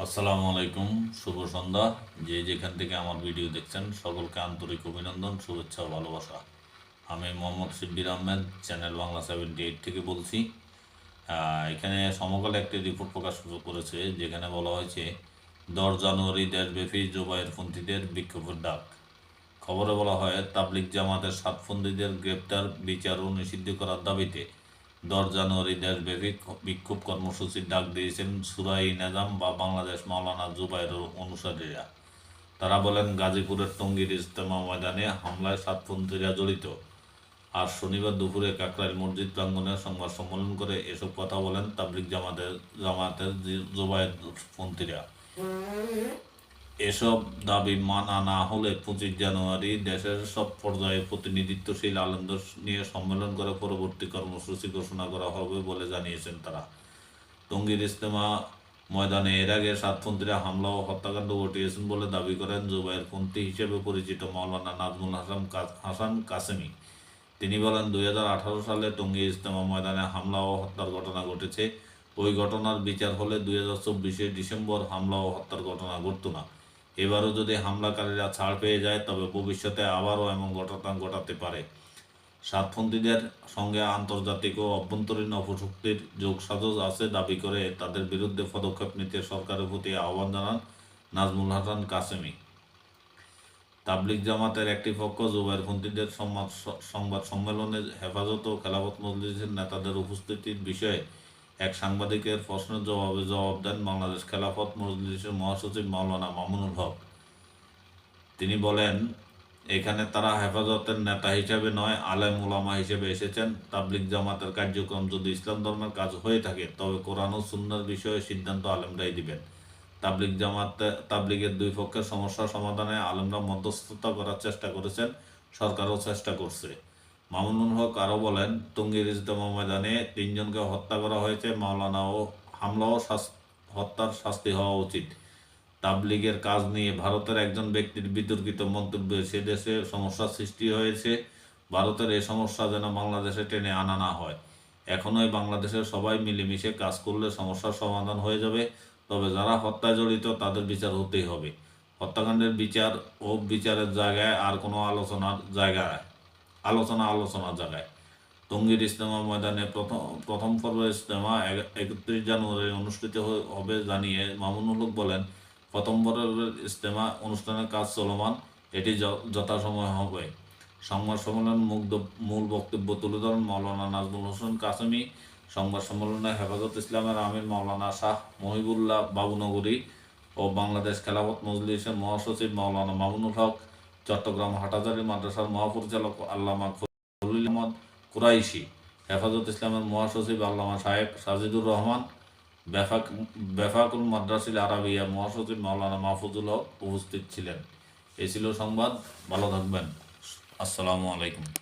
আসসালামু আলাইকুম, শুভ সন্ধ্যা। যে যেখান থেকে আমার ভিডিও দেখছেন, সকলকে আন্তরিক অভিনন্দন, শুভেচ্ছা ও ভালোবাসা। আমি Mohammad Shibbir Ahmed, channel Bangla seventy eight থেকে বলছি। এখানে সমকালে একটি রিপোর্ট প্রকাশ করেছে, যেখানে বলা হয়েছে, দশ জানুয়ারি দেশব্যাপী জোবাইয়ের পন্থীদের বিক্ষোভের ডাক। খবরে বলা হয় তাবলিক জামাতের সাতফন্দিদের গ্রেপ্তার, বিচার ও নিষিদ্ধ করার দাবিতে দশ জানুয়ারি দেশব্যাপী বিক্ষোভ কর্মসূচির ডাক দিয়েছেন সুরাই নেজাম বা বাংলাদেশ মাওলানা জুবাইরের অনুসারীরা। তারা বলেন, গাজীপুরের টঙ্গীর ইজতেমা ময়দানে হামলায় সাতপন্থীরা জড়িত। আর শনিবার দুপুরে কাকরাইল মসজিদ প্রাঙ্গনে সংবাদ সম্মেলন করে এসব কথা বলেন তাবলিক জামাতের জামাতের জুবাইর পন্থীরা। এসব দাবি মানা না হলে পঁচিশ জানুয়ারি দেশের সব পর্যায়ে প্রতিনিধিত্বশীল আনন্দ নিয়ে সম্মেলন করে পরবর্তী কর্মসূচি ঘোষণা করা হবে বলে জানিয়েছেন তারা। টঙ্গীর ইস্তেমা ময়দানে এর আগে সাতপন্থীরা হামলা ও হত্যাকাণ্ড ঘটিয়েছেন বলে দাবি করেন জুবাইর পন্থী হিসেবে পরিচিত মাওলানা নাজমুল হাসান হাসান কাসেমি। তিনি বলেন, দুই হাজার আঠারো সালে টঙ্গী ইস্তেমা ময়দানে হামলা ও হত্যার ঘটনা ঘটেছে। ওই ঘটনার বিচার হলে দুই ডিসেম্বর হামলা ও হত্যার ঘটনা ঘটতো না। এবারও যদি হামলাকারীরা ছাড় পেয়ে যায়, তবে ভবিষ্যতে আবারও এমন ঘটনা ঘটাতে পারে। সাতপন্থীদের সঙ্গে আন্তর্জাতিক ও অভ্যন্তরীণ অপশক্তির যোগসাজশ আছে দাবি করে তাদের বিরুদ্ধে পদক্ষেপ নিতে সরকারের প্রতি আহ্বান জানান নাজমুল হাসান কাসেমি। তাবলিক জামাতের একটি পক্ষ জুবাইরপন্থীদের সংবাদ সংবাদ সম্মেলনে হেফাজত ও খেলাফত মজলিসের নেতাদের উপস্থিতির বিষয়ে এক সাংবাদিকের প্রশ্নের জবাবে জবাব দেন বাংলাদেশ খেলাফত মজলিসের মহাসচিব মাওলানা মামুনুল হক। তিনি বলেন, এখানে তারা হেফাজতের নেতা হিসেবে নয়, আলেম ওলামা হিসেবে এসেছেন। তাবলিক জামাতের কার্যক্রম যদি ইসলাম ধর্মের কাজ হয়ে থাকে, তবে কোরআন ও সুন্নার বিষয়ে সিদ্ধান্ত আলেমরাই দিবেন। তাবলিক জামাত, তাবলিগের দুই পক্ষের সমস্যা সমাধানে আলেমরা মধ্যস্থতা করার চেষ্টা করেছেন, সরকারও চেষ্টা করছে। মামুনুল হক আরও বলেন টঙ্গীর ইজতেমা ময়দানে তিনজনকে হত্যা করা হয়েছে মাওলানা ও হামলা ও হত্যার শাস্তি হওয়া উচিত। তাবলিগের কাজ নিয়ে ভারতের একজন ব্যক্তির বিতর্কিত মন্তব্যে, সে দেশে সমস্যার সৃষ্টি হয়েছে, ভারতের এই সমস্যা যেন বাংলাদেশে টেনে আনা না হয়। এখনোই বাংলাদেশের সবাই মিলেমিশে কাজ করলে সমস্যার সমাধান হয়ে যাবে, তবে যারা হত্যায় জড়িত তাদের বিচার হতেই হবে। হত্যাকাণ্ডের বিচার ও বিচারের জায়গায় আর কোনো আলোচনার জায়গায় আলোচনা আলোচনা জায়গায়। টঙ্গীর ইজতেমা ময়দানে প্রথম প্রথম পর্বের ইজতেমা এক- একত্রিশ জানুয়ারি অনুষ্ঠিত হবে জানিয়ে মামুনুল হক বলেন, প্রথম পর্বের ইজতেমা অনুষ্ঠানের কাজ চলমান, এটি যথাসময়ে হবে। সংবাদ সম্মেলন মুগ্ধ, মূল বক্তব্য তুলে ধরেন মাওলানা নাজমুল হোসেন কাসেমি। সংবাদ সম্মেলনে হেফাজত ইসলামের আমির মাওলানা শাহ মহিবুল্লাহ বাবুনগরী ও বাংলাদেশ খেলাফত মজলিসের মহাসচিব মাওলানা মামুনুল হক চট্টগ্রাম হাটাজারি মাদ্রাসার মহাপরিচালক আল্লামা আহমদ কুরাইশি, হেফাজত ইসলামের মহাসচিব আল্লামা সাহেব সাজিদুর রহমান, বেফাক বেফাকুল মাদ্রাসিল আরাবিয়া মহাসচিব মাওলানা মাহফুজুল উপস্থিত ছিলেন। এ ছিল সংবাদ, ভালো থাকবেন। আসসালামু আলাইকুম।